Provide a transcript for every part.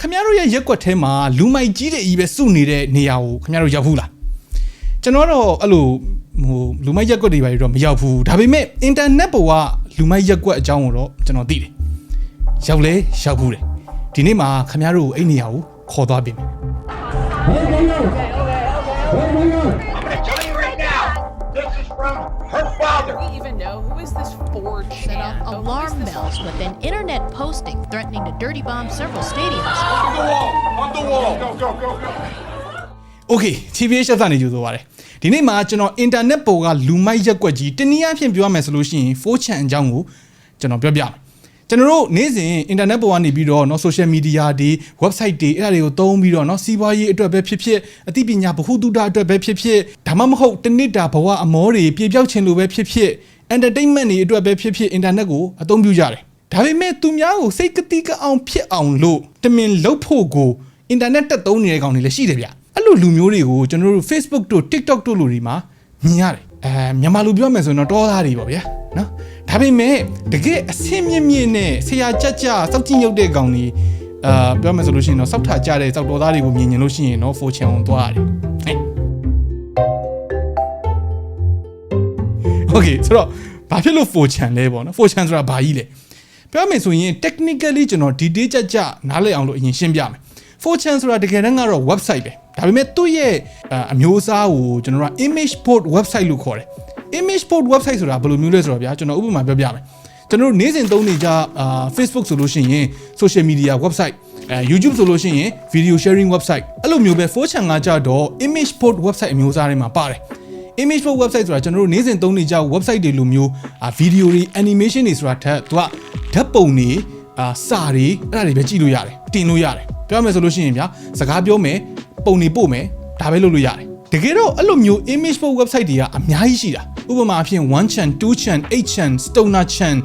ခမရတို့ရဲ့ရက်ကွက်ထဲမှာလူမိုက်ကြီးတွေကြီးပဲစုနေတဲ့နေရာကိုခမရတို့ရောက်ဘူးလားကျွန်တော်တော့အဲ့လိုဟိုလူမိုက်ရက်ကွက်တွေပါတော့မရောက်ဘူးဒါပေမဲ့အင်တာနက်ပေါ်ကလူမိုက်ရက်ကွက်အကြောင်းကိုတော့ကျွန်တော်သိတယ်ရောက်လဲရောက်ဘူးတယ်ဒီနေ့မှာခမရတို့ကိုအဲ့နေရာကိုခေါ်သွားပြီမယ် I'm gonna tell you her father. we even know who is this Ford set man? off Oh, who is alarm this bells with an internet posting threatening to dirty bomb several stadiums. On the wall, on the wall. Go, go, go, go. Okay TVH ဆက်နေကြိုးပါတယ်ဒီနေ့မှာကျွန်တော်အင်တာနက်ပေါ်ကလူမိုက်ရက်ကွက်ကြီးတနည်းအားဖြင့်ပြောရမယ်ဆိုလို့ရှိရင် 4chan အကြောင်းကိုကျွန်တော်ပြောပြမယ် ကျွန်တော်တို့နေ့စဉ်အင်တာနက်ပေါ်ကနေပြီးတော့เนาะ social media တွေ website တွေအဲ့ဒါတွေကိုသုံးပြီးတော့เนาะစီးပွားရေးအတွက်ပဲဖြစ်ဖြစ်အသိပညာဗဟုသုတအတွက်ပဲဖြစ်ဖြစ်ဒါမှမဟုတ်တနစ်တာဘဝအမောတွေပြေပြောက်ခြင်းလိုပဲဖြစ်ဖြစ် entertainment တွေအတွက်ပဲဖြစ်ဖြစ်အင်တာနက်ကိုအသုံးပြုကြတယ်ဒါပေမဲ့သူများကိုစိတ်ကတိကအောင်ဖြစ်အောင်လို့တမင်လှုပ်ဖို့ကိုအင်တာနက်တက်သုံးနေတဲ့ကောင်တွေလည်းရှိတယ်ဗျအဲ့လိုလူမျိုးတွေကိုကျွန်တော်တို့ Facebook တို့ TikTok တို့လူတွေမှာမြင်ရတယ်အဲမြန်မာလူပြောမယ်ဆိုရင်တော့တောသားတွေပေါ့ဗျာနော် ဒါပေမဲ့တကယ်အဆင်မြင့်မြင့်နဲ့ဆရာကြကြစောက်ကြည့်ရုပ်တဲ့ကောင်တွေအာပြောမယ်ဆိုလို့ရှိရင်တော့စောက်ထကြတဲ့စောက်တော်သားတွေကိုမြင်ရင်လို့ရှိရင်တော့ fortune ကိုသွားရတယ်ဟဲ့ Okay ဆိုတော့ဘာဖြစ်လို့ fortune လဲပေါ့နော် fortune ဆိုတာဘာကြီးလဲပြောမယ်ဆိုရင် technically ကျွန်တော် detail ကြကြနားလည်အောင်လို့အရင်ရှင်းပြမယ် fortune ဆိုတာတကယ်တမ်းကတော့ website ပဲဒါပေမဲ့သူ့ရဲ့အာအမျိုးအစားကိုကျွန်တော်က image board website လို့ခေါ်တယ် image board website ဆိုတာဘယ်လိုမျိုးလဲဆိုတော့ဗျာကျွန်တော်ဥပမာပြောပြမယ်ကျွန်တော်တို့နေ့စဉ်သုံးနေကြအာ Facebook ဆိုလို့ရှိရင် social media website အဲ YouTube ဆိုလို့ရှိရင် video sharing website အဲ့လိုမျိုးပဲ fortune ကကြတော့ image board website အမျိုးအစားတွေမှာပါတယ် image board website ဆိုတာကျွန်တော်တို့နေ့စဉ်သုံးနေကြ website တွေလိုမျိုးအာဗီဒီယိုတွေ animation တွေဆိုတာထက်သူကဓာတ်ပုံတွေအာစာတွေအဲ့ဒါတွေပဲကြည့်လို့ရတယ်တင်လို့ရတယ်ပြောမယ်ဆိုလို့ရှိရင်ဗျာစကားပြောမယ်ပုံတွေပို့မယ်ဒါပဲလုပ်လို့ရတယ်တကယ်တော့အဲ့လိုမျိုး image board website တွေကအများကြီးရှိတာ ဥပမာအဖြစ်1 chan 2 chan 8 chan stoner chan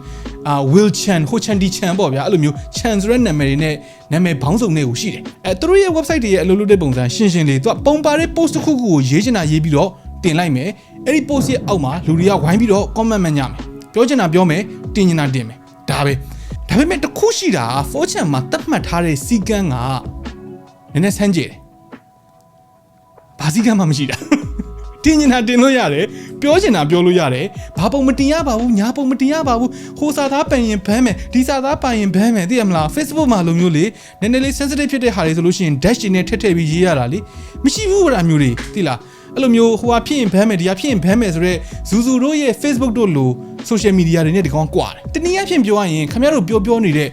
အာ will chan ho chan di chan ပေါ့ဗျာအဲ့လိုမျိုး chan ဆိုတဲ့နာမည်တွေနဲ့နာမည်ဘောင်းစုံတွေကိုရှိတယ်အဲသူတို့ရဲ့ website တွေရဲ့အလုပ်လုပ်တဲ့ပုံစံရှင်းရှင်းလေးသူကပုံပါတဲ့ post တစ်ခုခုကိုရေးချင်တာရေးပြီးတော့တင်လိုက်မယ်အဲ့ဒီ post ရဲ့အောက်မှာလူတွေကဝိုင်းပြီးတော့ comment မှညမယ်ပြောချင်တာပြောမယ်တင်ချင်တာတင်မယ်ဒါပဲဒါပေမဲ့တစ်ခုရှိတာ fortune မှာတတ်မှတ်ထားတဲ့စီကန်းကနည်းနည်းဆန်းကျင်တယ်ဘာစီကန်းမှမရှိတာ တင်ချင်တာတင်လို့ရတယ်ပြောချင်တာပြောလို့ရတယ်ဘာပုံမတင်ရပါဘူးညာပုံမတင်ရပါဘူးဟိုစာသားပန်ရင်ဘမ်းမယ်ဒီစာသားပန်ရင်ဘမ်းမယ်သိရမလား Facebook မှာလိုမျိုးလေနည်းနည်းလေး sensitive ဖြစ်တဲ့ဟာတွေဆိုလို့ရှိရင် dash တွေနဲ့ထည့်ထည့်ပြီးရေးရတာလေမရှိဘူးဗလားမျိုးတွေသိလားအဲ့လိုမျိုးဟိုဟာဖြစ်ရင်ဘမ်းမယ်ဒီဟာဖြစ်ရင်ဘမ်းမယ်ဆိုတော့ဇူဇူတို့ရဲ့ Facebook တို့လို social media တွေနဲ့ဒီကောင်ကွာတယ်တနည်းအားဖြင့်ပြောရရင်ခင်ဗျားတို့ပြောပြောနေတဲ့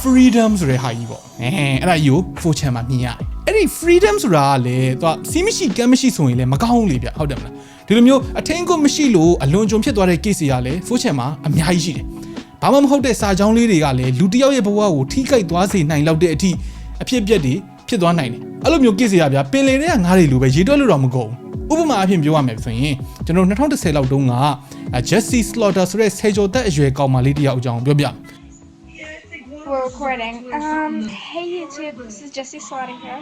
freedom ဆိုတဲ့ဟာကြီးပေါ့အဲအဲ့ဒါကြီးကို fortune မှာမြင်ရတယ်အဲ့ဒီ freedom ဆိုတာကလေသူကစီးမရှိကမ်းမရှိဆိုရင်လည်းမကောင်းဘူးလေဗျဟုတ်တယ်မလားဒီလိုမျိုးအထင်းကိုမရှိလို့အလွန်ကြုံဖြစ်သွားတဲ့ case တွေကလည်း fortune မှာအများကြီးရှိတယ်ဘာမှမဟုတ်တဲ့စာကြောင်းလေးတွေကလည်းလူတစ်ယောက်ရဲ့ဘဝကိုထိခိုက်သွားစေနိုင်လောက်တဲ့အထိအဖြစ်အပျက်တွေဖြစ်သွားနိုင်တယ်အဲ့လိုမျိုး case တွေကဗျပင်လယ်ထဲကငါးတွေလိုပဲရေတွက်လို့တော့မကုန်ဘူးဥပမာအဖြစ်ပြောရမယ်ဆိုရင်ကျွန်တော်2010လောက်တုန်းက Jesse Slaughter ဆိုတဲ့ဆယ်ကျော်သက်အရွယ်ကောင်မလေးတစ်ယောက်အကြောင်းပြောပြမယ် We're recording. Um, hey YouTube, this is Jessie Slaughter here.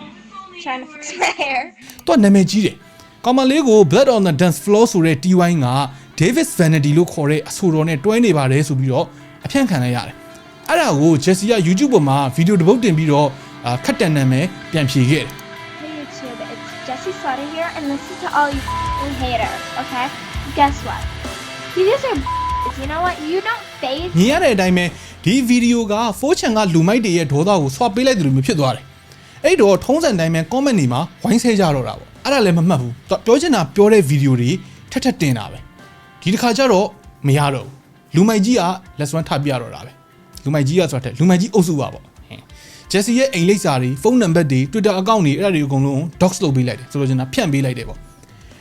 Trying to fix my hair. သူကနာမည်ကြီးတယ်။ကောင်မလေးကို Blood on the Dance Floor ဆိုတဲ့ TY က Davis Vanity လို့ခေါ်တဲ့အဆိုတော်နဲ့တွဲနေပါတယ်ဆိုပြီးတော့အဖြန့်ခံလိုက်ရတယ်။အဲ့ဒါကို Jessie က YouTube ပေါ်မှာဗီဒီယိုတစ်ပုတ်တင်ပြီးတော့အာခတ်တန်နာမည်ပြန်ဖြေခဲ့တယ် Hey YouTube, it's Jessie Slaughter here, and listen to all you f***ing haters, okay? Guess what? You guys are you know what? You don't phase ။မြင်ရတဲ့အတိုင်းပဲ ဒီဗီဒီယိုက Fortune ကလူမိုက်တွေရဲ့ဒေါသကိုဆွပေးလိုက်တယ်လို့မျိုးဖြစ်သွားတယ်။အဲ့တော့ထုံးစံတိုင်းပဲ comment တွေမှာဝိုင်းဆဲကြတော့တာပေါ့။အဲ့ဒါလည်းမမှတ်ဘူး။သူကပြောချင်တာပြောတဲ့ဗီဒီယိုတွေထက်ထက်တင်တာပဲ။ဒီတစ်ခါကျတော့မရတော့ဘူး။လူမိုက်ကြီးကလက်စွမ်းထပြတော့တာပဲ။လူမိုက်ကြီးကဆိုတာတဲ့လူမိုက်ကြီးအုပ်စုပါပေါ့။ဟင်ဂျက်စီရဲ့အိမ်လိပ်စာတွေဖုန်းနံပါတ်တွေ Twitter account တွေအဲ့ဒါတွေအကုန်လုံး dox လုပ်ပေးလိုက်တယ်ဆိုတော့ကျွန်တော်ဖြန့်ပေးလိုက်တယ်ပေါ့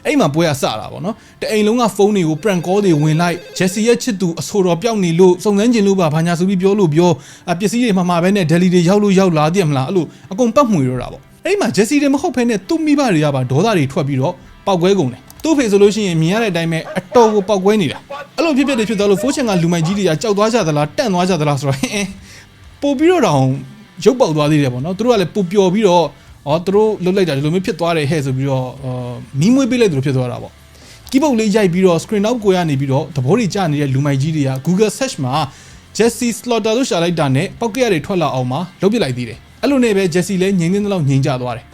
အဲ့မှာပွဲကစတာပေါ့နော်တအိမ်လုံးကဖုန်းတွေကို prank call တွေဝင်လိုက်ဂျက်စီရဲ့ချစ်သူအဆိုတော်ပျောက်နေလို့စုံစမ်းကျင်လို့ပါဘာညာဆိုပြီးပြောလို့ပြောအပစ္စည်းတွေမှာမှာပဲနဲ့ Delhi တွေရောက်လို့ရောက်လာတယ်မလားအဲ့လိုအကုန်ပတ်မှွေတော့တာပေါ့အဲ့မှာဂျက်စီတွေမဟုတ်ဖ ೇನೆ သူ့မိဘတွေကပါဒေါသတွေထွက်ပြီးတော့ပောက်ကွဲကုန်တယ်သူ့ဖေဆိုလို့ရှိရင်မြင်ရတဲ့အတိုင်းပဲအတော်ကိုပောက်ကွဲနေတာအဲ့လိုဖြစ်ဖြစ်တွေဖြစ်သွားလို့ဖိုးချင်ကလူမိုက်ကြီးတွေကကြောက်သွားကြသလားတန့်သွားကြသလားဆိုတော့ဟင်းပို့ပြီးတော့တောင်ရုပ်ပေါက်သွားသေးတယ်ပေါ့နော်သူတို့ကလည်းပူပျော်ပြီးတော့ ဩသူတို့လှုပ်လိုက်တာဒီလိုမျိုးဖြစ်သွားတယ်ဟဲ့ဆိုပြီးတော့အာမီးမွေးပေးလိုက်သူတို့ဖြစ်သွားတာပေါ့ကီးပုတ်လေးရိုက်ပြီးတော့ screen out ကိုရနေပြီးတော့သဘောတွေကျနေတဲ့လူမိုက်ကြီးတွေက Google search မှာ Jesse Slaughter လို့ရှာလိုက်တာနဲ့ပောက်ကရတွေထွက်လာအောင်မှာလုပ်ပစ်လိုက်သေးတယ်အဲ့လိုနဲ့ပဲ Jesse လည်းငြိမ်နေတော့ငြိမ်ကြသွားတယ်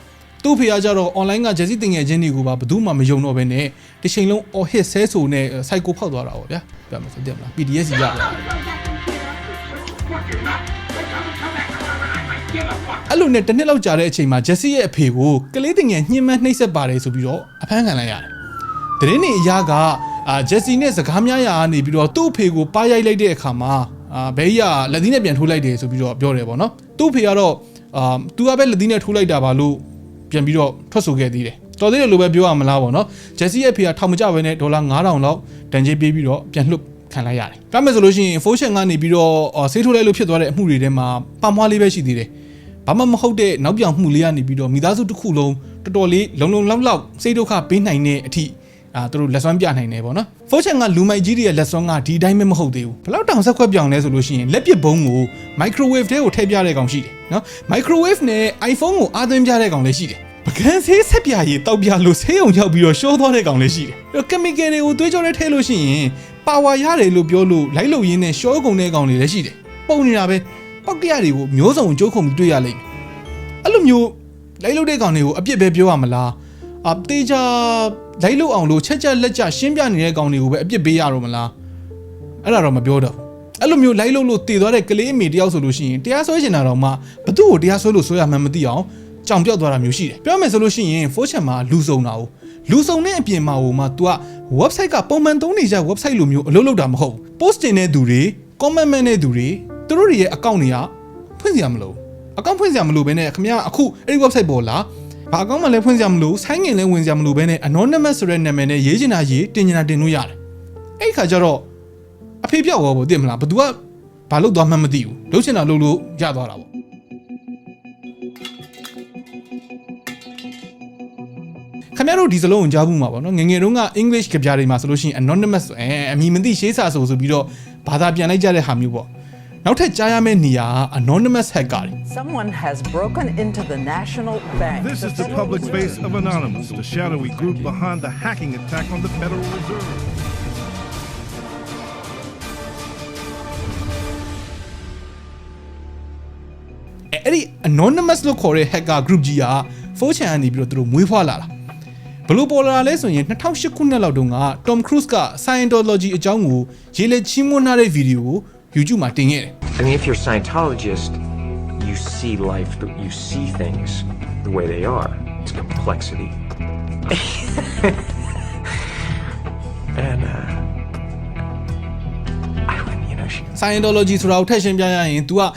သူ့ဖေကကြတော့ online က Jesse တင်ငယ်ချင်းတွေကိုပါဘယ်သူမှမယုံတော့ဘဲနဲ့တစ်ချိန်လုံး all hit ဆဲဆိုနဲ့ psycho ဖောက်သွားတာပေါ့ဗျာပြောမှဆိုတယ်မလား PDS ကြီးရတာ အဲ့လိုနဲ့တစ်နှစ်လောက်ကြာတဲ့အချိန်မှာ Jesse ရဲ့အဖေကိုကလေးတင်ငယ်ညှဉ်းပန်းနှိပ်စက်ပါတယ်ဆိုပြီးတော့အဖမ်းခံလိုက်ရတယ်တရင်နေအရာကအာ Jesse နဲ့စကားများရာကနေပြီးတော့သူ့အဖေကိုပါရိုက်လိုက်တဲ့အခါမှာအာဘဲကြီးကလက်သီးနဲ့ပြန်ထိုးလိုက်တယ်ဆိုပြီးတော့ပြောတယ်ပေါ့နော်သူ့အဖေကတော့အာသူကပဲလက်သီးနဲ့ထိုးလိုက်တာပါလို့ပြန်ပြီးတော့ထွက်ဆိုခဲ့သေးတယ်တော်သေးတယ်လို့ပဲပြောရမလားပေါ့နော်ဂျက်စီရဲ့ဖေကထောင်မကြဘဲနဲ့ဒေါ်လာ9000လောက်တန်ကြေးပေးပြီးတော့ပြန်လွှတ် ခံလိုက်ရတယ်။ဒါမဲ့ဆိုလို့ရှိရင်ဖိုးရှင်ကနေပြီးတော့အော်ဆေးထိုးလိုက်လို့ဖြစ်သွားတဲ့အမှုတွေထဲမှာပမွားလေးပဲရှိသေးတယ်။ဘာမှမဟုတ်တဲ့နောက်ပြောင်မှုလေးကနေပြီးတော့မိသားစုတစ်ခုလုံးတော်တော်လေးလုံလုံလောက်လောက်စိတ်ဒုက္ခပေးနိုင်တဲ့အထိအာသူတို့လက်စွမ်းပြနိုင်တယ်ပေါ့နော်။ဖိုးရှင်ကလူမိုက်ကြီးတွေရဲ့လက်စွမ်းကဒီအတိုင်းပဲမဟုတ်သေးဘူး။ဘယ်လောက်တောင်ဆက်ခွက်ပြောင်လဲဆိုလို့ရှိရင်လက်ပစ်ဘုံကို microwave ထဲကိုထည့်ပြတဲ့ကောင်ရှိတယ်နော်။ microwave နဲ့ iPhone ကိုအားသွင်းပြတဲ့ကောင်လည်းရှိတယ်။ပကန်းဆေးဆက်ပြရည်တောက်ပြလို့ဆေးုံရောက်ပြီးတော့ရှိုးသွားတဲ့ကောင်လည်းရှိတယ်။ပြီးတော့ chemical တွေကိုသွေးကြောထဲထည့်လို့ရှိရင် power ရတယ်လို့ပြောလို့လိုက်လို့ရင်းနဲ့ရှိုးကုန်တဲ့ကောင်တွေလည်းရှိတယ်။ပုံနေတာပဲပောက်ကရတွေကိုမျိုးစုံကြိုးခုံပြီးတွေ့ရလိမ့်မယ်။အဲ့လိုမျိုးလိုက်လို့တဲ့ကောင်တွေကိုအပြစ်ပဲပြောရမလား။အသေးချာလိုက်လို့အောင်လို့ချက်ချက်လက်ချက်ရှင်းပြနေတဲ့ကောင်တွေကိုပဲအပြစ်ပေးရတော့မလား။အဲ့ဒါတော့မပြောတော့ဘူး။အဲ့လိုမျိုးလိုက်လို့လို့တည်သွားတဲ့ကလေးအမေတယောက်ဆိုလို့ရှိရင်တရားစွဲချင်တာတော့မှဘသူ့ကိုတရားစွဲလို့ဆွဲရမှန်းမသိအောင်ကြောင်ပြောက်သွားတာမျိုးရှိတယ်ပြောမယ်ဆိုလို့ရှိရင် fortune မှာလူစုံတာ ਉ လူစုံတဲ့အပြင်မှာဟိုမှာ तू က website ကပုံမှန်သုံးနေကြ website လိုမျိုးအလုပ်လုပ်တာမဟုတ်ဘူး post တင်တဲ့သူတွေ comment မဲ့တဲ့သူတွေသူတို့တွေရဲ့ account တွေကဖွင့်စရာမလို account ဖွင့်စရာမလိုဘဲနဲ့ခင်ဗျားအခုအဲ့ဒီ website ပေါ်လာဘာအကောင့်မှလည်းဖွင့်စရာမလိုဆိုင်းငင်လည်းဝင်စရာမလိုဘဲနဲ့ anonymous ဆိုတဲ့နာမည်နဲ့ရေးချင်တာရေးတင်ချင်တာတင်လို့ရတယ်အဲ့ဒီခါကျတော့အဖေပြောက်ရောပေါ့သိမလားဘသူကဘာလို့သွားမှန်းမသိဘူးလှုပ်ချင်တာလှုပ်လို့ရသွားတာပေါ့ ခင်ဗျားတို့ဒီစလုံးကိုကြားဘူးမှာပေါ့နော်ငယ်ငယ်တုန်းက English ကြပြတွေမှာဆိုလို့ရှိရင် anonymous ဆိုအဲအမည်မသိရှေးစာဆိုဆိုပြီးတော့ဘာသာပြန်လိုက်ကြတဲ့ဟာမျိုးပေါ့နောက်ထပ်ကြားရမယ့်နေရာက anonymous hacker တွေ Someone has broken into the National Bank. This is the public face of Anonymous, the shadowy group behind the hacking attack on the Federal Reserve. အဲအဲ့ဒီ anonymous လို့ခေါ်တဲ့ hacker group ကြီးက 4chan ကနေပြီးတော့သူတို့မွေးဖွားလာတာ ဘလို့ပေါ်လာတာလဲဆိုရင်2008ခုနှစ်လောက်တုန်းက Tom Cruise က Scientology အကြောင်းကိုရေးလက်ချီးမွမ်းထားတဲ့ဗီဒီယိုကို YouTube မှာတင်ခဲ့တယ် I mean, if you're a Scientologist, you see life, you see things the way they are. It's complexity. and, uh, I went, you know, she Scientology ဆိုတာကိုထည့်ရှင်းပြရရင် तू ကအာ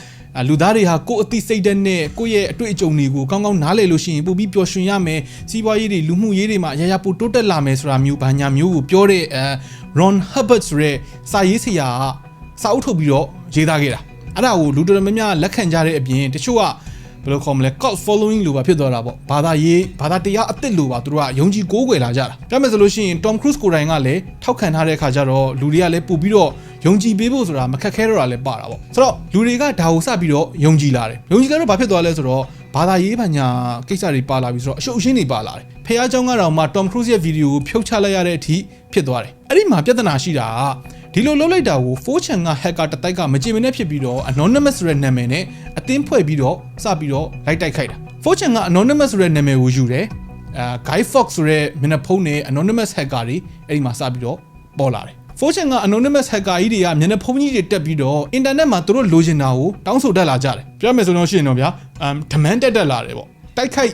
လူသားတွေဟာကိုယ့်အသိစိတ်ဓာတ်နဲ့ကိုယ့်ရဲ့အတွေ့အကြုံတွေကိုကောင်းကောင်းနားလည်လို့ရှိရင်ပိုပြီးပျော်ရွှင်ရမယ်စီးပွားရေးတွေလူမှုရေးတွေမှာအရာရာပိုတိုးတက်လာမယ်ဆိုတာမျိုးဘာညာမျိုးကိုပြောတဲ့အဲ Ron Hubbard ဆိုတဲ့စာရေးဆရာကစာအုပ်ထုတ်ပြီးတော့ရေးသားခဲ့တာအဲ့ဒါကိုလူတော်တော်များများလက်ခံကြတဲ့အပြင်တချို့က ဘယ်လိုခေါ်မလဲ cult following လို့ပါဖြစ်သွားတာပေါ့ဘာသာရေးဘာသာတရားအစ်စ်လို့ပါသူတို့ကယုံကြည်ကိုးကွယ်လာကြတာဒါပေမဲ့ဆိုလို့ရှိရင် Tom Cruise ကိုယ်တိုင်ကလည်းထောက်ခံထားတဲ့ခါကျတော့လူတွေကလည်းပို့ပြီးတော့ယုံကြည်ပေးဖို့ဆိုတာမခက်ခဲတော့တာလည်းပါတာပေါ့ဆိုတော့လူတွေကဒါကိုစပြီးတော့ယုံကြည်လာတယ်ယုံကြည်လာတော့ဘာဖြစ်သွားလဲဆိုတော့ဘာသာရေးပညာကိစ္စတွေပါလာပြီဆိုတော့အရှုပ်အရှင်းတွေပါလာတယ်ဖះเจ้าကတော့မှ Tom Cruise ရဲ့ဗီဒီယိုကိုဖြုတ်ချလိုက်ရတဲ့အထိဖြစ်သွားတယ်အဲ့ဒီမှာပြဿနာရှိတာကဒီလိုလုပ်လိုက်တာကို 4chan က hacker တတိုက်ကမကြင်မနဲ့ဖြစ်ပြီးတော့ anonymous ဆိုတဲ့နာမည်နဲ့ အတင်းဖွဲ့ပြီးတော့စပြီးတော့လိုက်တိုက်ခိုက်တာ 4chan က anonymous ဆိုတဲ့နာမည်ကိုယူတယ်အဲ Guy Fox ဆိုတဲ့မျက်နှာဖုံးနဲ့ anonymous hacker တွေအဲ့ဒီမှာစပြီးတော့ပေါ်လာတယ် fortune က anonymous hacker ကြီးတွေကမျက်နှာဖုံးကြီးတွေတက်ပြီးတော့ internet မှာသူတို့လိုချင်တာကိုတောင်းဆိုတက်လာကြတယ်ပြောမယ်ဆိုတော့ရှိရင်တော့ဗျာ um demand တက်တက်လာတယ်ပေါ့တိုက်ခိုက်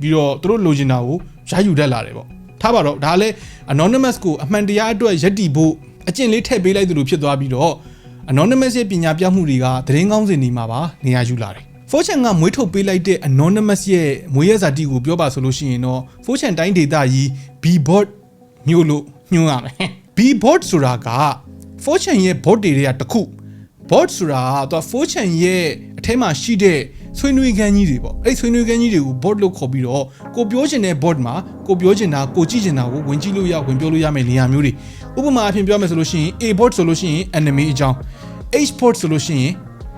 ပြီးတော့သူတို့လိုချင်တာကိုရယူတက်လာတယ်ပေါ့ထားပါတော့ဒါလည်း anonymous ကိုအမှန်တရားအတွက်ယက်တီဖို့အကျင့်လေးထည့်ပေးလိုက်သလိုဖြစ်သွားပြီးတော့ anonymous ရဲ့ပညာပြမှုတွေကသတင်းကောင်းစင်တွေမှာပါနေရာယူလာတယ် fortune ကမွေးထုတ်ပေးလိုက်တဲ့ anonymous ရဲ့မွေးရဇာတိကိုပြောပါဆိုလို့ရှိရင်တော့ fortune တိုင်းဒေတာကြီး bbot မျိုးလို့ညွှန်းရမယ် bbot ဆိုတာက fortune ရဲ့ bot တွေတွေကတစ်ခု bot ဆိုတာကတော့ fortune ရဲ့အထဲမှာရှိတဲ့ ဆွေးနွေးခန်းကြီးတွေပေါ့အဲ့ဒီဆွေးနွေးခန်းကြီးတွေကို bot လို့ခေါ်ပြီးတော့ကိုပြောချင်တဲ့ bot မှာကိုပြောချင်တာကိုကြည့်ချင်တာကိုဝင်ကြည့်လို့ရဝင်ပြောလို့ရမယ့်နေရာမျိုးတွေဥပမာအဖြစ်ပြောမယ်ဆိုလို့ရှိရင် a bot ဆိုလို့ရှိရင် anime အကြောင်း h bot ဆိုလို့ရှိရင်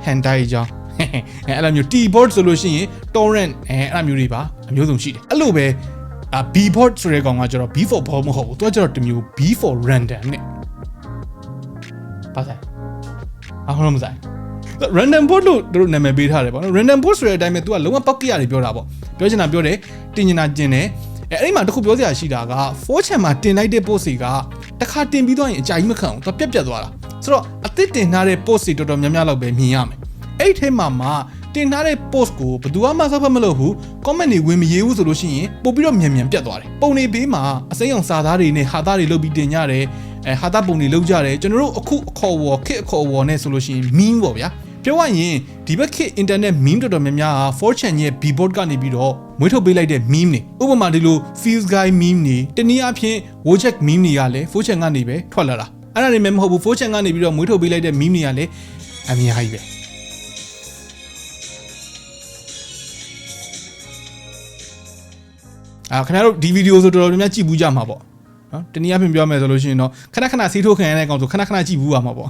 hentai အကြောင်းအဲအဲ့လိုမျိုး T board ဆိုလို့ရှိရင် torrent အဲအဲ့လိုမျိုးတွေပါအမျိုးစုံရှိတယ်အဲ့လိုပဲအာ B board ဆိုတဲ့ကောင်ကကျတော့ B for ball မဟုတ်ဘူးသူကကျတော့တစ်မျိုး B for random နဲ့ပါဆိုင်အားလုံးမဆိုင် random bot လို့သူတို့နာမည်ပေးထားတယ်ပေါ့နော် random bot ဆိုတဲ့အတိုင်းပဲ तू ကလုံးဝပောက်ကရတွေပြောတာပေါ့ပြောချင်တာပြောတယ်တင်ချင်တာကျင်တယ်အဲအဲ့ဒီမှာတစ်ခုပြောစရာရှိတာက 4chan မှာတင်လိုက်တဲ့ post တွေကတစ်ခါတင်ပြီးသွားရင်အကြိုက်မခံဘူး तू ပြက်ပြက်သွားတာဆိုတော့အသစ်တင်ထားတဲ့ post တွေတော်တော်များများလောက်ပဲမြင်ရမယ်အဲ့ဒီထဲမှာမှတင်ထားတဲ့ post ကိုဘယ်သူမှစောက်ဖက်မလုပ်ဘူး comment တွေဝင်မရေးဘူးဆိုလို့ရှိရင်ပို့ပြီးတော့မြန်မြန်ပြတ်သွားတယ်ပုံနေဘေးမှာအစိမ်းအောင်စာသားတွေနဲ့ဟာသားတွေလုပ်ပြီးတင်ကြတယ်အဲဟာသားပုံတွေလုပ်ကြတယ်ကျွန်တော်တို့အခုအခေါ်အဝေါ်ခစ်အခေါ်အဝေါ်နဲ့ဆိုလို့ရှိရင် meme ပေါ့ဗျာ ပြောရရင်ဒီဘက်ခေတ် internet meme တော်တော်များများဟာ 4chan ရဲ့ bboard ကနေပြီးတော့မွေးထုတ်ပေးလိုက်တဲ့ meme တွေဥပမာဒီလို feels guy meme တွေတနည်းအားဖြင့် wojak meme တွေကလည်း 4chan ကနေပဲထွက်လာတာအဲ့ဒါနေမှမဟုတ်ဘူး 4chan ကနေပြီးတော့မွေးထုတ်ပေးလိုက်တဲ့ meme တွေကလည်းအများကြီးပဲအာခင်ဗျားတို့ဒီဗီဒီယိုဆိုတော်တော်များများကြည့်ဘူးကြမှာပေါ့နော်တနည်းအားဖြင့်ပြောမယ်ဆိုလို့ရှိရင်တော့ခဏခဏစီးထိုးခံရတဲ့ကောင်ဆိုခဏခဏကြည့်ဘူးရမှာပေါ့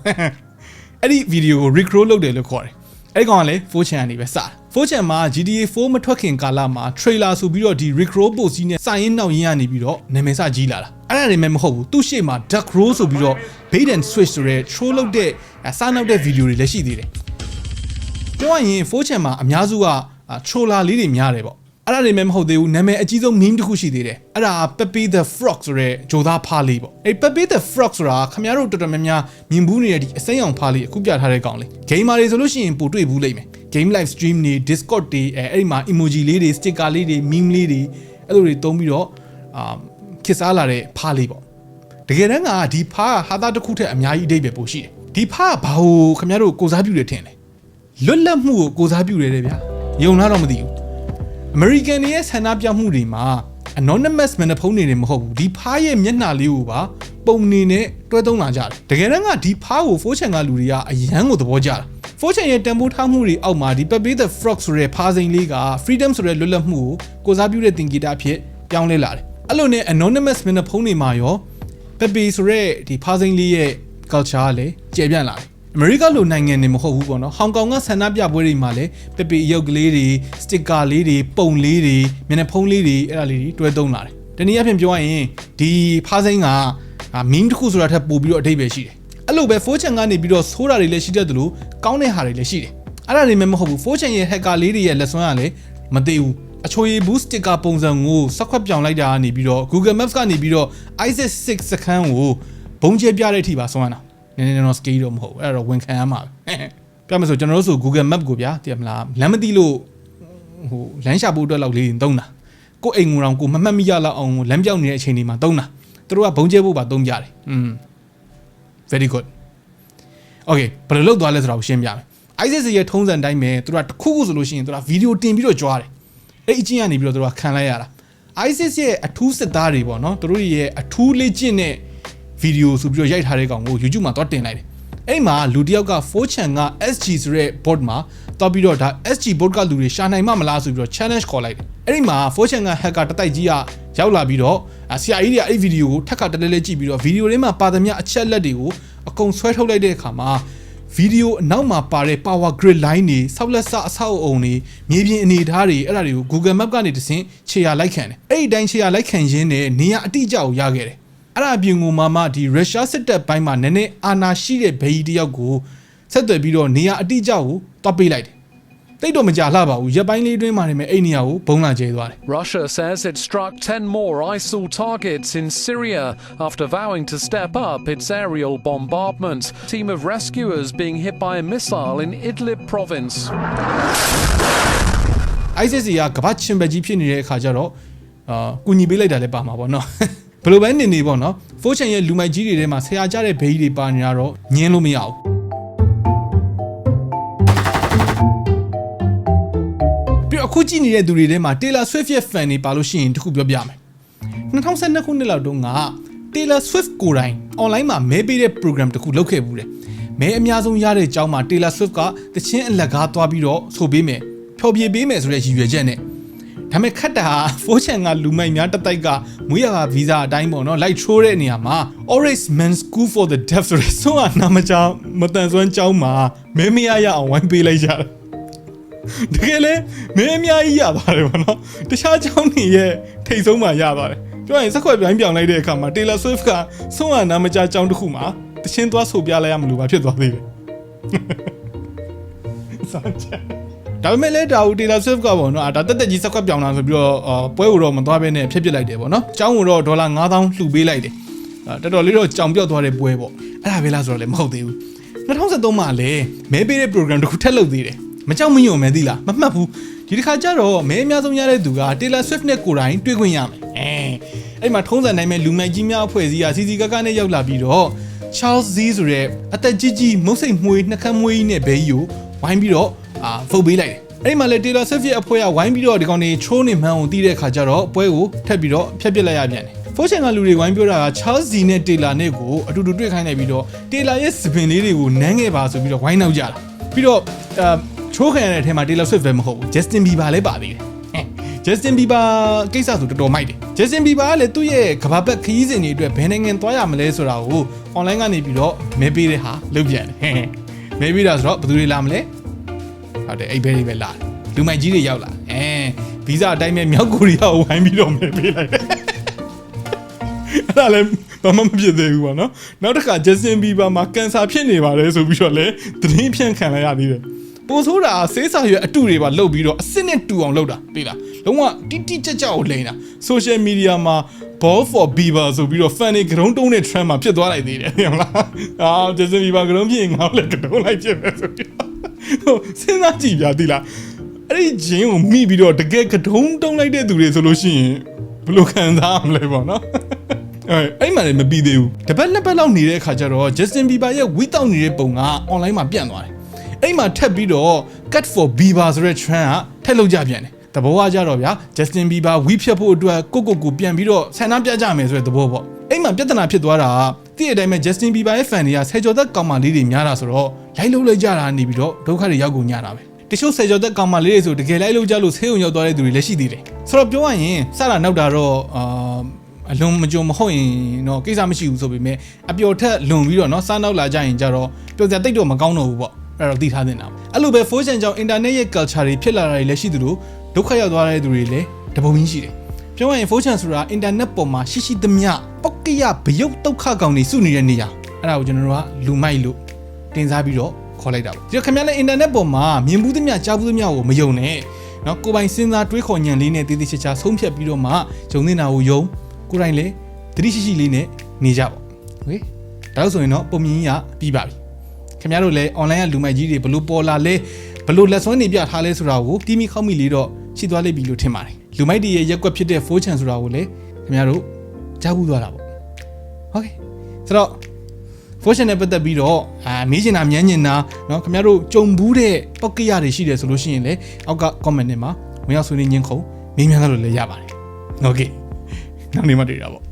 အဲ့ဒီဗီဒီယိုကို recroll လုပ်တယ်လို့ခေါ်တယ်အဲ့ဒီကောင်ကလည်း 4chan ကနေပဲစတာ 4chan မှာ GTA 4မထွက်ခင်ကာလမှာ trailer ဆိုပြီးတော့ဒီ recroll post ကြီးနဲ့စာရင်းနှောက်ရင်းကနေပြီးတော့နာမည်စကြီးလာတာအဲ့ဒါတွေမှမဟုတ်ဘူးသူ့ရှေ့မှာ dark roll ဆိုပြီးတော့ bait and switch ဆိုတဲ့ troll လုပ်တဲ့စာနောက်တဲ့ဗီဒီယိုတွေလည်းရှိသေးတယ်ပြောရရင် 4chan မှာအများစုက troller လေးတွေများတယ်ပေါ့ အဲ့ဒါတွေမှမဟုတ်သေးဘူးနာမည်အကြီးဆုံး meme တစ်ခုရှိသေးတယ်အဲ့ဒါ Pepe the Frog ဆိုတဲ့ဂျိုသားဖားလေးပေါ့အဲ့ Pepe the Frog ဆိုတာခင်ဗျားတို့တော်တော်များများမြင်ဘူးနေတဲ့ဒီအစိမ်းအောင်ဖားလေးအခုပြထားတဲ့ကောင်လေး gamer တွေဆိုလို့ရှိရင်ပိုတွေ့ဘူးလိမ့်မယ် game live stream တွေ discord တွေအဲအဲ့ဒီမှာ emoji လေးတွေ sticker လေးတွေ meme လေးတွေအဲ့လိုတွေတုံးပြီးတော့အာခစ်စားလာတဲ့ဖားလေးပေါ့တကယ်တမ်းကဒီဖားကဟာသားတစ်ခုထက်အများကြီးအတိတ်ပဲပိုရှိတယ်ဒီဖားကဘာလို့ခင်ဗျားတို့ကိုစားပြုတယ်ထင်လဲလွတ်လပ်မှုကိုကိုစားပြုတယ်တဲ့ဗျာယုံလားတော့မသိဘူး American တွေရဲ့ဆန္ဒပြမှုတွေမှာ anonymous မျက်နှာဖုံးနေတယ်မဟုတ်ဘူးဒီဖားရဲ့မျက်နှာလေးကိုပါပုံနေနဲ့တွဲသုံးလာကြတယ်တကယ်တမ်းကဒီဖားကို 4chan ကလူတွေကအရန်ကိုသဘောကျတာ 4chan ရဲ့တန်ဖိုးထားမှုတွေအောက်မှာဒီ Pepe the Frog ဆိုတဲ့ဖားစိန်လေးက freedom ဆိုတဲ့လွတ်လပ်မှုကိုကိုစားပြုတဲ့သင်္ကေတအဖြစ်ပြောင်းလဲလာတယ်အဲ့လိုနဲ့ anonymous မျက်နှာဖုံးတွေမှာရော Pepe ဆိုတဲ့ဒီဖားစိန်လေးရဲ့ culture ကလည်းကျယ်ပြန့်လာတယ် အမေရိကလိုနိုင်ငံနေမဟုတ်ဘူးပေါ့နော်ဟောင်ကောင်ကဆန္ဒပြပွဲတွေမှာလည်းပပီရုပ်ကလေးတွေစတစ်ကာလေးတွေပုံလေးတွေမျက်နှာဖုံးလေးတွေအဲ့ဒါလေးတွေတွဲသုံးလာတယ်တနည်းအားဖြင့်ပြောရရင်ဒီဖားစိမ်းကမင်းတစ်ခုဆိုတာထက်ပိုပြီးတော့အတိတ်ပဲရှိတယ်အဲ့လိုပဲ 4chan ကနေပြီးတော့ဆိုးတာတွေလည်းရှိတတ်သလိုကောင်းတဲ့ဟာတွေလည်းရှိတယ်အဲ့ဒါတွေမှမဟုတ်ဘူး 4chan ရဲ့ hacker လေးတွေရဲ့လက်စွမ်းကလည်းမသိဘူးအချိုရည်ဘူး sticker ပုံစံကိုစက်ခွက်ပြောင်းလိုက်တာကနေပြီးတော့ Google Maps ကနေပြီးတော့ ISIS 6စခန်းကိုဘုံကျဲပြတဲ့အထိပါဆွမ်းတာ နည်းနည်းတော့ scale တော့မဟုတ်ဘူးအဲ့တော့ဝန်ခံရမှာပဲပြောမယ်ဆိုကျွန်တော်တို့ဆို Google Map ကိုဗျာတည်မလားလမ်းမသိလို့ဟိုလမ်းရှာဖို့အတွက်လောက်လေးသုံးတာကိုအိမ်ငူတော်ကိုမမှတ်မိရလောက်အောင်လမ်းပြောင်းနေတဲ့အချိန်တွေမှာသုံးတာသူတို့ကဘုံကျဲဖို့ပါသုံးကြတယ်อืม very good okay ဘယ်လိုလုပ်သွားလဲဆိုတော့ရှင်းပြမယ် ISIS ရဲ့ထုံးစံတိုင်းပဲသူတို့ကတစ်ခုခုဆိုလို့ရှိရင်သူတို့ကဗီဒီယိုတင်ပြီးတော့ကြွားတယ်အဲ့အချင်းကနေပြီးတော့သူတို့ကခံလိုက်ရတာ ISIS ရဲ့အထူးစစ်သားတွေပေါ့နော်သူတို့ရဲ့အထူးလေ့ကျင့်တဲ့ ဗီဒီယိုဆိုပြီးတော့ရိုက်ထားတဲ့ကောင်ကို YouTube မှာသွားတင်လိုက်တယ်အဲ့မှာလူတစ်ယောက်က 4chan က SG ဆိုတဲ့ board မှာသွားပြီးတော့ဒါ SG board ကလူတွေရှာနိုင်မှမလားဆိုပြီးတော့ challenge ခေါ်လိုက်တယ်အဲ့ဒီမှာ 4chan က hacker တတိုက်ကြီးကရောက်လာပြီးတော့ဆရာကြီးတွေကအဲ့ဒီဗီဒီယိုကိုထပ်ခါတလဲလဲကြည့်ပြီးတော့ဗီဒီယိုထဲမှာပါသမျှအချက်လက်တွေကိုအကုန်ဆွဲထုတ်လိုက်တဲ့အခါမှာဗီဒီယိုအနောက်မှာပါတဲ့ power grid line တွေဆောက်လက်စအဆောက်အုံတွေမြေပြင်အနေအထားတွေအဲ့ဒါတွေကို Google Map ကနေတဆင့်ခြေရာလိုက်ခံတယ်အဲ့ဒီတိုင်းခြေရာလိုက်ခံရင်းနဲ့နေရာအတိအကျကိုရခဲ့တယ် အဲ့ဒါအပြင်ကိုမှမှဒီရုရှားစစ်တပ်ပိုင်းမှာနည်းနည်းအာဏာရှိတဲ့ဘေးကြီးတယောက်ကိုဆက်သွယ်ပြီးတော့နေရာအတိအကျကိုတွားပေးလိုက်တယ်တိတ်တော့မကြလှပါဘူးရက်ပိုင်းလေးအတွင်းမှာနေမယ်အဲ့နေရာကိုဘုံလာကျဲသွားတယ် Russia says it struck 10 more ISIL targets in Syria after vowing to step up its aerial bombardment. Team of rescuers being hit by a missile in Idlib province. ISIS ကကပတ်ချင်းပဲကြီးဖြစ်နေတဲ့အခါကျတော့အာကူညီပေးလိုက်တာလည်းပါမှာပေါ့နော် ဘယ်လိုပဲနေနေပေါ့နော် fortune ရဲ့လူမိုက်ကြီးတွေထဲမှာဆရာကြတဲ့ဘေးကြီးတွေပါနေတာတော့ညင်းလို့မရဘူးပြီးတော့အခုကြည့်နေတဲ့သူတွေထဲမှာ Taylor Swift ရဲ့ fan တွေပါလို့ရှိရင်တခုပြောပြမယ်2012ခုနှစ်လောက်တုန်းက Taylor Swift ကိုယ်တိုင် online မှာမဲပေးတဲ့ program တခုလုပ်ခဲ့ဘူးတယ်မဲအများဆုံးရတဲ့အကြောင်းမှာ Taylor Swift ကတချင်းအလက်ကားသွားပြီးတော့ဆိုပေးမယ်ဖျော်ဖြေပေးမယ်ဆိုတဲ့ရည်ရွယ်ချက်နဲ့ ဒါပေမဲ့ခတ်တာဟာ fortune ကလူမိုက်များတစ်တိုက်ကမွေးရကဗီဇာအတိုင်းပေါ့နော်လိုက်ချိုးတဲ့နေရာမှာ Oris Men School for the Deaf ဆိုတဲ့ဆုံးအနာမကြောင်မတန်ဆွမ်းကျောင်းမှာမဲမရရအောင်ဝိုင်းပေးလိုက်ကြတာတကယ်လဲမဲအများကြီးရပါတယ်ပေါ့နော်တခြားကျောင်းတွေရဲ့ထိတ်ဆုံးမှရပါတယ်ပြောရင်စက်ခွက်ပြိုင်းပြောင်းလိုက်တဲ့အခါမှာ Taylor Swift ကဆုံးအနာမကြောင်ကျောင်းတစ်ခုမှာတချင်းသွားဆိုပြလိုက်ရမလို့ပါဖြစ်သွားသေးတယ်စားချက် ဒါပေမဲ့လည်းဒါဦး Taylor Swift ကပေါ့နော်အာဒါတက်တက်ကြီးစက်ကွက်ပြောင်းလာဆိုပြီးတော့အာပွဲကိုတော့မသွားဘဲနဲ့ဖျက်ပစ်လိုက်တယ်ပေါ့နော်။ကျောင်းကိုတော့ဒေါ်လာ9000လှူပေးလိုက်တယ်။အာတော်တော်လေးတော့ကြောင်ပြော့သွားတဲ့ပွဲပေါ့။အဲ့ဒါပဲလားဆိုတော့လည်းမဟုတ်သေးဘူး။2013မှာလည်းမဲပေးတဲ့ program တစ်ခုထပ်လုပ်သေးတယ်။မကြောက်မညွန့်မဲသီးလားမမှတ်ဘူး။ဒီတစ်ခါကျတော့မဲအများဆုံးရတဲ့သူက Taylor Swift နဲ့ကိုယ်တိုင်တွေ့ခွင့်ရမယ်။အဲအဲ့မှာထုံးစံတိုင်းမဲ့လူမိုက်ကြီးများအဖွဲ့အစည်းကစီစီကကနဲ့ရောက်လာပြီးတော့ Charles Z ဆိုတဲ့အသက်ကြီးကြီးမုတ်စိတ်မှွေးနှက်ခမ်းမွေးကြီးနဲ့ဘဲကြီးကိုဝိုင်းပြီးတော့ အာဖုတ်ပေးလိုက်တယ်။အဲ့ဒီမှာလေ Taylor Swift ရဲ့အဖွဲ့ကဝိုင်းပြီးတော့ဒီကောင်တွေချိုးနေမှန်းကိုတီးတဲ့ခါကျတော့ပွဲကိုထပ်ပြီးတော့ဖျက်ပစ်လိုက်ရပြန်တယ်။ Fortune ကလူတွေဝိုင်းပြောတာက Charles Z နဲ့ Taylor နဲ့ကိုအတူတူတွေ့ခိုင်းလိုက်ပြီးတော့ Taylor ရဲ့စပင်လေးတွေကိုနမ်းခဲ့ပါဆိုပြီးတော့ဝိုင်းနောက်ကြတာ။ပြီးတော့အာချိုးခံရတဲ့အထဲမှာ Taylor Swift ပဲမဟုတ်ဘူး Justin Bieber လည်းပါသေးတယ်။ Justin Bieber ကိစ္စဆိုတော်တော်မိုက်တယ် Justin Bieber ကလည်းသူ့ရဲ့ကဘာပတ်ခရီးစဉ်တွေအတွက်ဘယ်နိုင်ငံသွားရမလဲဆိုတာကို online ကနေပြီးတော့မဲပေးတဲ့ဟာလုပ်ပြန်တယ်မဲပေးတာဆိုတော့ဘယ်သူတွေလာမလဲ ဟုတ်တယ်အဲ့ဘဲတွေပဲလာတယ်လူမိုက်ကြီးတွေရောက်လာအဲဗီဇအတိုင်းပဲမြောက်ကိုရီးယားကိုဝိုင်းပြီးတော့မဲပေးလိုက်တယ်အဲ့ဒါလည်းဘာမှမဖြစ်သေးဘူးပေါ့နော်နောက်တစ်ခါ Justin Bieber မှာကင်ဆာဖြစ်နေပါတယ်ဆိုပြီးတော့လည်းသတင်းဖြန့်ခံလိုက်ရသေးတယ်ပိုဆိုးတာဆေးစာရွက်အတုတွေပါလုတ်ပြီးတော့အစ်စ်နဲ့တူအောင်လုပ်တာသိလားလုံးဝတိတိကျကျကိုလိန်တာ social media မှာ ball for Bieber ဆိုပြီးတော့ fan တွေကရုံးတုံးတဲ့ trend မှာဖြစ်သွားလိုက်သေးတယ်ဟုတ်လားအာ Justin Bieber ကရုံးဖြစ်ရင်ငါလည်းကရုံးလိုက်ဖြစ်မယ်ဆိုပြီးတော့ ဟိုစဉ်းစားကြည့်ပြသိလားအဲ့ဒီဂျင်းကိုမိပြီးတော့တကယ်ကတုံးတုံးလိုက်တဲ့သူတွေဆိုလို့ရှိရင်ဘယ်လိုခံစားရမလဲပေါ့နော်အဲ့အဲ့မှလည်းမပြီးသေးဘူးတပတ်နှစ်ပတ်လောက်နေတဲ့အခါကျတော့ Justin Bieber ရဲ့ဝီတောက်နေတဲ့ပုံက online မှာပြန့်သွားတယ်အဲ့မှာထပ်ပြီးတော့ cut for Bieber ဆိုတဲ့ trend ကထက်လောက်ကြပြန်တယ် သဘောကကြတော့ဗျာ Justin Bieber ဝီဖြတ်ဖို့အတွက်ကိုကိုကိုပြန်ပြီးတော့ဆန္ဒပြကြမယ်ဆိုတဲ့သဘောပေါ့အဲ့မှာပြဿနာဖြစ်သွားတာတည့်တဲ့အတိုင်းပဲ Justin Bieber ရဲ့ fan တွေကဆယ်ကျော်သက်ကောင်မလေးတွေများတာဆိုတော့လိုက်လို့လိုက်ကြတာနေပြီးတော့ဒုက္ခတွေရောက်ကုန်ကြတာပဲတချို့ဆယ်ကျော်သက်ကောင်မလေးတွေဆိုတကယ်လိုက်လို့ကြလို့ဆေးုံရောက်သွားတဲ့သူတွေလည်းရှိသေးတယ်ဆိုတော့ပြောရရင်စတာနောက်တာတော့အာအလွန်မကြုံမဟုတ်ရင်တော့ကိစ္စမရှိဘူးဆိုပေမဲ့အပျော်ထက်လွန်ပြီးတော့เนาะစားနောက်လာကြရင်ကြတော့ပျော်စရာတိတ်တော့မကောင်းတော့ဘူးပေါ့အဲ့တော့သိထားတင်တာပေါ့အဲ့လိုပဲ Fortune ကြောင့် internet ရဲ့ culture တွေဖြစ်လာတာတွေလည်းရှိသလို ဒုက္ခရောက်သွားတဲ့သူတွေလည်းတပုံကြီးရှိတယ်ပြောရရင် Fortune ဆိုတာ internet ပေါ်မှာရှိရှိသမျှပောက်ကရဘယုတ်ဒုက္ခကောင်တွေစုနေတဲ့နေရာအဲ့ဒါကိုကျွန်တော်တို့ကလူမိုက်လို့တင်စားပြီးတော့ခေါ်လိုက်တာပေါ့ဒီတော့ခင်ဗျားလည်း internet ပေါ်မှာမြင်ဘူးသမျှကြားဘူးသမျှကိုမယုံနဲ့เนาะကိုယ်ပိုင်စဉ်းစားတွေးခေါ်ညံလေးနဲ့တည်တည်ချာချာဆုံးဖြတ်ပြီးတော့မှဂျုံနေတာကိုယုံကိုယ်တိုင်လည်းသတိရှိရှိလေးနဲ့နေကြပေါ့โอเคဒါလို့ဆိုရင်တော့ပုံမြင်ကြီးကပြီးပါပြီခင်ဗျားတို့လည်း online ကလူမိုက်ကြီးတွေဘလို့ပေါ်လာလဲဘလို့လက်စွမ်းနေပြထားလဲဆိုတာကိုတီးမိခောက်မိလေးတော့ ရှိသွားလိမ့်ပြီလို့ထင်ပါတယ်လူမိုက်တွေရဲ့ရက်ကွက်ဖြစ်တဲ့ fortune ဆိုတာကိုလည်းခင်ဗျားတို့ကြားဘူးသွားတာပေါ့โอเคဆိုတော့ fortune နဲ့ပတ်သက်ပြီးတော့အာမေးချင်တာမြန်းချင်တာเนาะခင်ဗျားတို့ကြုံဘူးတဲ့ပောက်ကရတွေရှိတယ်ဆိုလို့ရှိရင်လည်းအောက်က comment ထဲမှာဝင်ရောက်ဆွေးနွေးညင်းခုံမေးမြန်းလို့လည်းရပါတယ်โอเคနောက်နေ့မှတွေ့တာပေါ့